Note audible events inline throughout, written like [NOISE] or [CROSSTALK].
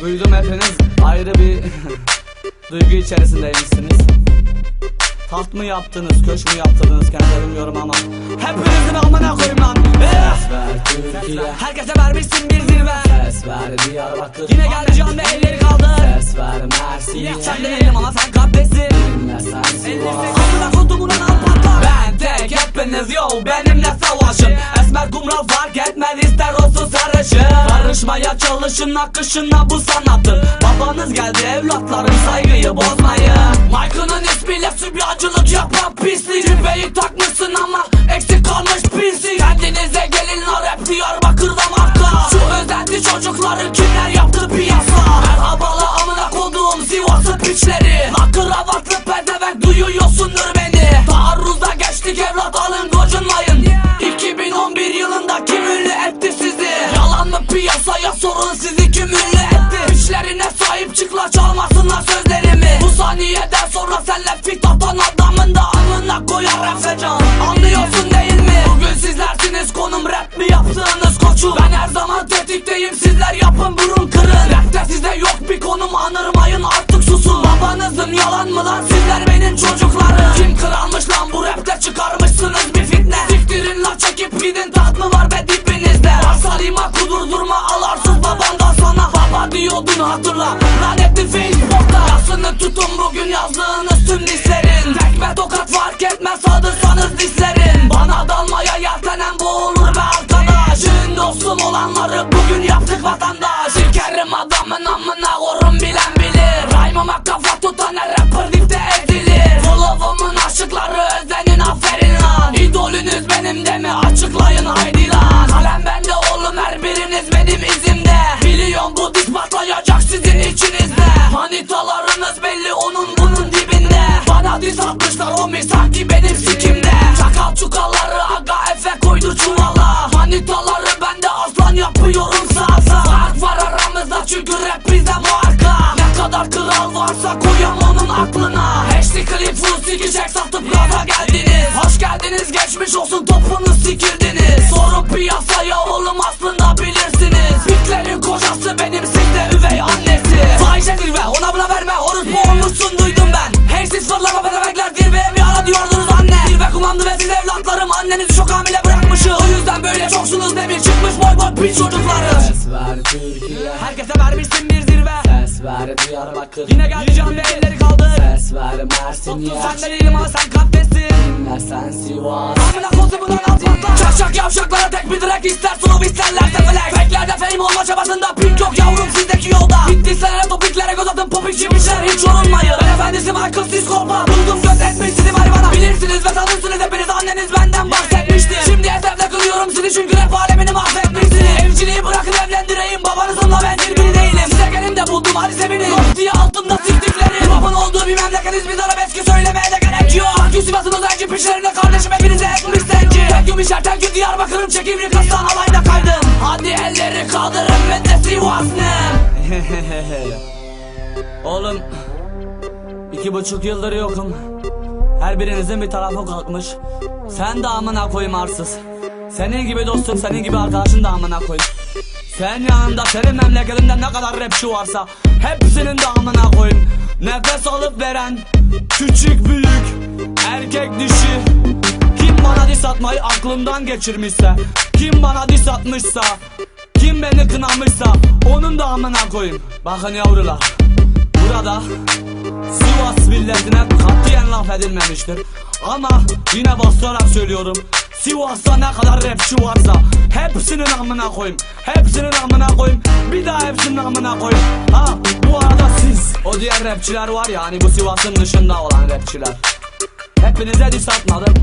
Duydum hepiniz ayrı bir [LAUGHS] duygu içerisindeymişsiniz. Taht mı yaptınız, köşk mü yaptırdınız kendine bilmiyorum ama. Hepinizin amına koyayım lan. Eh! ver Türkiye. Herkese vermişsin bir zirve. Ses ver Diyarbakır. Yine geldi can ve elleri kaldır Ses ver Mersin'e. Sen de değilim ama sen kalptesin. Dinle sen Sivas Amına kodumun al patlar Ben tek hepiniz yo benimle savaşın. Esmer kumral fark etmez ister olsun sarışın Karışmaya çalışın akışına bu sanattır. Babanız geldi evlatlarım saygıyı bozmayın. Mike'ının ismiyle sübyacılık yapan pislik Cübbeyi takmışsın ama eksik kalmış pislik Kendinize gelin la rap Diyarbakır'da marka Şu özenti çocukları kimler yaptı piyasa? Merhabalı amına koduğum Sivas'ın piçleri zaman tetikteyim sizler yapın burun kırın. Rapte size yok bir konum anırmayın artık susun. Babanızın yalan mı lan? Sizler benim çocuklarım. Kim kralmış lan? Bu rapte çıkarmışsınız bir fitne. Siktirin la çekip gidin. Tat mı var be dibinizde Varsa rima kudurdurma alarsız babandan sana. Baba diyordun hatırla. Lanetli Facebook'ta. Yasını tutun bugün yazdığınız tüm dislerin sikirdiniz Sorun piyasaya oğlum aslında bilirsiniz. Bitlerin kocası benim sizde üvey annesi. Fahişe zirve ona buna verme orospu olmuşsun duydum ben. Hey siz fırlama pedemekler zirveye bir ara diyordunuz anne. Zirve kumandı ve siz evlatlarım annenizi çok hamile bırakmışım. O yüzden böyle çoksunuz demir çıkmış boy boy piç çocukları. Ses ver Türkiye. Herkese vermişsin bir zirve. Ses ver Diyarbakır Yine geldi can Çabasında pink yok yavrum sizdeki yolda. Bittislere topiklere göz atın popik çimişler hiç yorulmayın Ben efendisi Michael Siskolpa Buldum göz etmiş sizi var bana Bilirsiniz ve sanırsınız hepiniz anneniz benden bahsetmişti. Şimdi esefle kılıyorum sizi çünkü rap alemini mahvetmişsiniz Evciliği bırakın evlendireyim babanızınla ben biri değilim. Size gelim de buldum hadi sevinin. Yok diye altımda siktikleri Rapın olduğu bir memleketiz biz arabeski Diyarbakır'ın çekimli kastan alayda kaydım. Hadi elleri kaldırın ve de Sivas ne? [LAUGHS] Oğlum iki buçuk yıldır yokum. Her birinizin bir tarafı kalkmış. Sen de amına koyayım arsız. Senin gibi dostum senin gibi arkadaşın da amına koyayım. Sen yanında senin memleketinde ne kadar rapçi varsa Hepsinin de amına koyayım. Nefes alıp veren Küçük büyük Erkek dişi bana diss atmayı aklımdan geçirmişse Kim bana diss atmışsa Kim beni kınamışsa Onun da amına koyayım. Bakın yavrular Burada Sivas milletine katiyen laf edilmemiştir. Ama yine basarak söylüyorum Sivas'ta ne kadar rapçi varsa Hepsinin amına koyayım Hepsinin amına koyayım Bir daha hepsinin amına koyayım. Ha bu arada siz O diğer rapçiler var ya hani bu Sivas'ın dışında olan rapçiler Hepinize diss atmadım.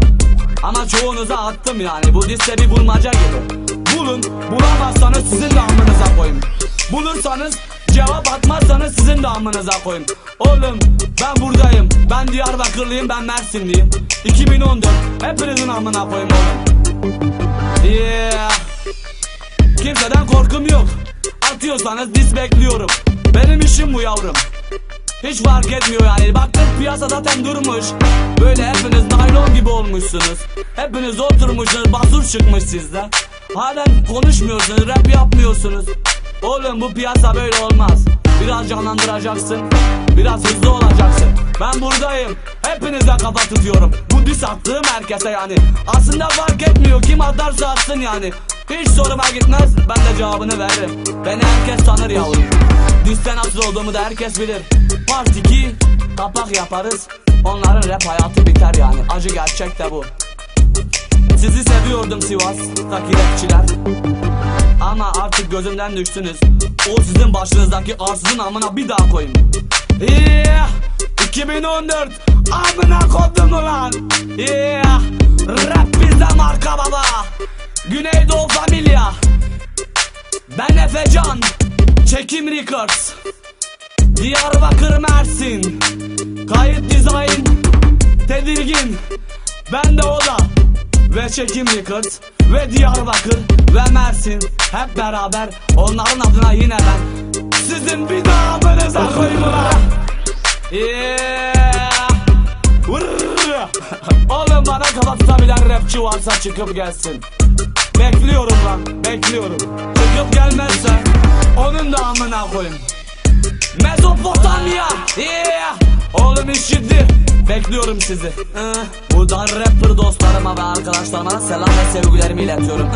Ama çoğunuza attım yani. Bu disse bir bulmaca gibi Bulun bulamazsanız sizin de amınıza koyayım Bulursanız cevap atmazsanız sizin de amınıza koyayım Oğlum ben buradayım. Ben Diyarbakırlıyım ben Mersinliyim. 2014 hepinizin amına koyayım oğlum. Yeah. Kimseden korkum yok. Atıyorsanız dis bekliyorum. Benim işim bu yavrum hiç fark etmiyor yani. Baktım piyasa zaten durmuş. Böyle hepiniz naylon gibi olmuşsunuz. Hepiniz oturmuşsunuz basur çıkmış sizde Halen konuşmuyorsunuz rap yapmıyorsunuz. Oğlum bu piyasa böyle olmaz. Biraz canlandıracaksın Biraz hızlı olacaksın. Ben buradayım Hepinize kafa tutuyorum. Bu diss attığım herkese yani. Aslında fark etmiyor kim atarsa atsın yani. Hiç soruma gitmez Ben de cevabını veririm. Beni herkes tanır yavrum Diste nasıl olduğumu da herkes bilir. Part 2 Kapak yaparız. Onların rap hayatı biter yani. Acı gerçek de bu. Sizi seviyordum Sivas'taki rapçiler. Ama artık gözümden düştünüz. O sizin başınızdaki arsızın amına bir daha koyun Yeah 2014 Amına koydum ulan. Yeah Rap bizde marka Çekim Records. Diyarbakır Mersin. Kayıt dizayn Tedirgin. Ben de o da Ve Çekim Records Ve Diyarbakır Ve Mersin Hep beraber. Onların adına yine ben Sizin bir daha amınıza koyayım ulan. Yeah. Oğlum bana kafa tutabilen rapçi varsa çıkıp gelsin. Bekliyorum lan bekliyorum Çıkıp gelmezse Onun da amına koyayım Mezopotamya yeah. Oğlum iş ciddi Bekliyorum sizi. Buradan rapper dostlarıma ve arkadaşlarıma selam ve sevgilerimi iletiyorum.